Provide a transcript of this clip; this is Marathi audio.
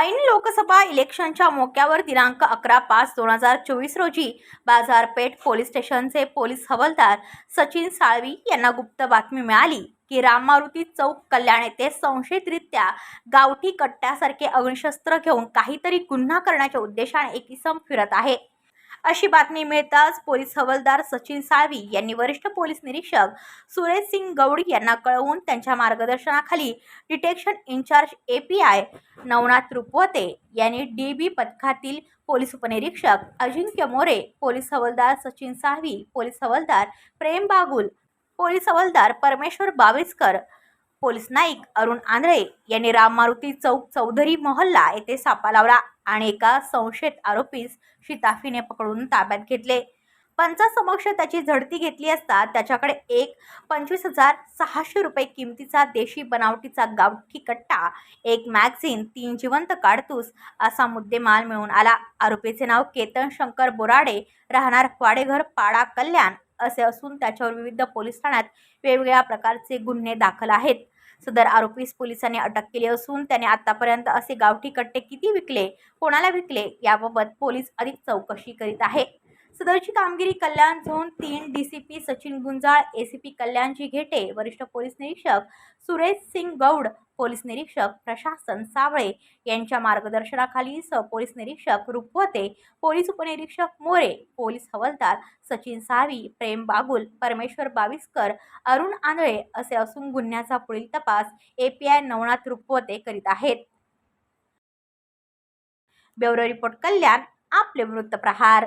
ऐन लोकसभा इलेक्शनच्या मोक्यावर दिनांक अकरा पाच दोन हजार चोवीस रोजी बाजारपेठ पोलीस स्टेशनचे पोलीस हवालदार सचिन साळवी यांना गुप्त बातमी मिळाली की राम मारुती चौक कल्याण येथे संशयितरित्या गावठी कट्ट्यासारखे अग्निशस्त्र घेऊन काहीतरी गुन्हा करण्याच्या उद्देशाने एक इसम फिरत आहे. अशी बातमी मिळताच पोलीस हवालदार सचिन साळवी यांनी वरिष्ठ पोलीस निरीक्षक सुरेश सिंग गौड यांना कळवून त्यांच्या मार्गदर्शनाखाली detection in-charge A P I Navnath Rupawate यांनी डी बी पथकातील पोलीस उपनिरीक्षक अजिंक्य मोरे पोलीस हवालदार सचिन साळवी पोलीस हवालदार प्रेम बागुल पोलीस हवालदार परमेश्वर बावेस्कर पोलीस नाईक अरुण आंधळे यांनी राम मारुती चौक चौधरी मोहल्ला येथे सापा लावला आणि एका संशयित आरोपीस शिताफीने पकडून ताब्यात घेतले. पंचासमक्ष त्याची झडती घेतली असता त्याच्याकडे एक पंचवीस हजार सहाशे रुपये किमतीचा देशी बनावटीचा गावठी कट्टा एक मॅगझिन तीन जिवंत काडतूस असा मुद्देमाल मिळून आला. आरोपीचे नाव केतन शंकर बोराडे राहणार वाडेघर पाडा कल्याण असे असून त्याच्यावर विविध पोलीस ठाण्यात वेगवेगळ्या प्रकारचे गुन्हे दाखल आहेत. सदर आरोपीस पोलिसांनी अटक केली असून त्याने आतापर्यंत असे गावठी कट्टे किती विकले कोणाला विकले याबाबत पोलीस अधिक चौकशी करीत आहे. सदरची कामगिरी कल्याण झोन तीन D C P Sachin Gunjal A C P Kalyanji Ghete वरिष्ठ पोलीस निरीक्षक सुरेश सिंग गौड पोलीस निरीक्षक प्रशासन सावळे यांच्या मार्गदर्शनाखाली सहपोलीस निरीक्षक रुपवते पोलीस उपनिरीक्षक मोरे पोलीस हवालदार सचिन सावी प्रेम बागुल परमेश्वर बाविस्कर अरुण आंधळे असे असून गुन्ह्याचा पुढील तपास A P I Navnath Rupawate करीत आहेत. ब्युरो रिपोर्ट कल्याण आपले वृत्तप्रहार